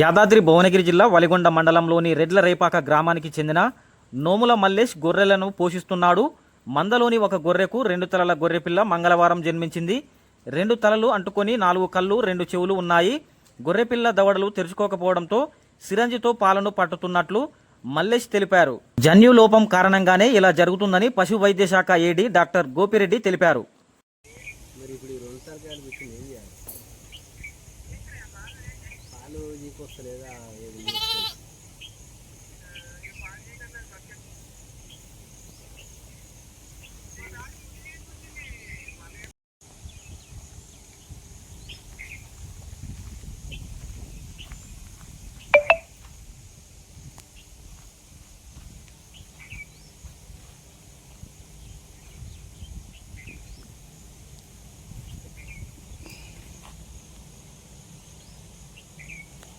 యాదాద్రి భువనగిరి జిల్లా వలిగొండ మండలంలోని రెడ్ల రేపాక గ్రామానికి చెందిన నోముల మల్లేష్ గొర్రెలను పోషిస్తున్నాడు. మందలోని ఒక గొర్రెకు రెండు తలల గొర్రెపిల్ల మంగళవారం జన్మించింది. రెండు తలలు అంటుకొని నాలుగు కళ్ళు రెండు చెవులు ఉన్నాయి. గొర్రెపిల్ల దవడలు తెరుచుకోకపోవడంతో సిరంజితో పాలను పట్టుతున్నట్లు మల్లేష్ తెలిపారు. జన్యు లోపం కారణంగానే ఇలా జరుగుతుందని పశు వైద్య శాఖ ఏడీ డాక్టర్ గోపిరెడ్డి తెలిపారు. మరి ఇప్పుడు ఈ రెండు తరకాయలు పెట్టుకుని ఏం చేయాలి పాలు నీకు వస్తలేదా ఏది నీకు?